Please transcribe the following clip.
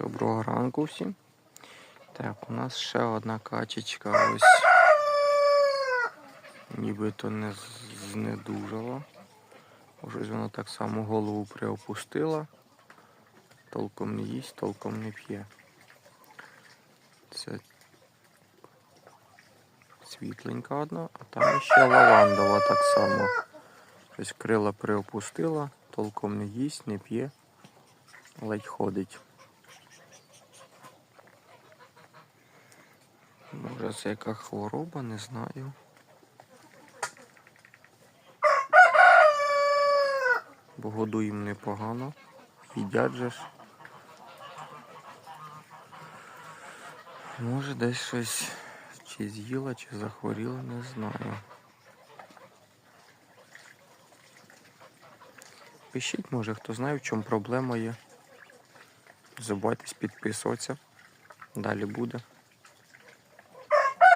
Доброго ранку всім. Так, у нас ще одна качечка ось. Нібито не знедужала. Щось вона так само голову приопустила. Толком не їсть, толком не п'є. Це світленька одна, а там ще лавандова так само. Щось крила приопустила, толком не їсть, не п'є, ледь ходить. Може це яка хвороба, не знаю. Бо годуємо непогано. Їдять же ж. Може десь щось чи з'їла, чи захворіла, не знаю. Пишіть, може, хто знає, в чому проблема є. Забувайтесь підписуватися. Далі буде.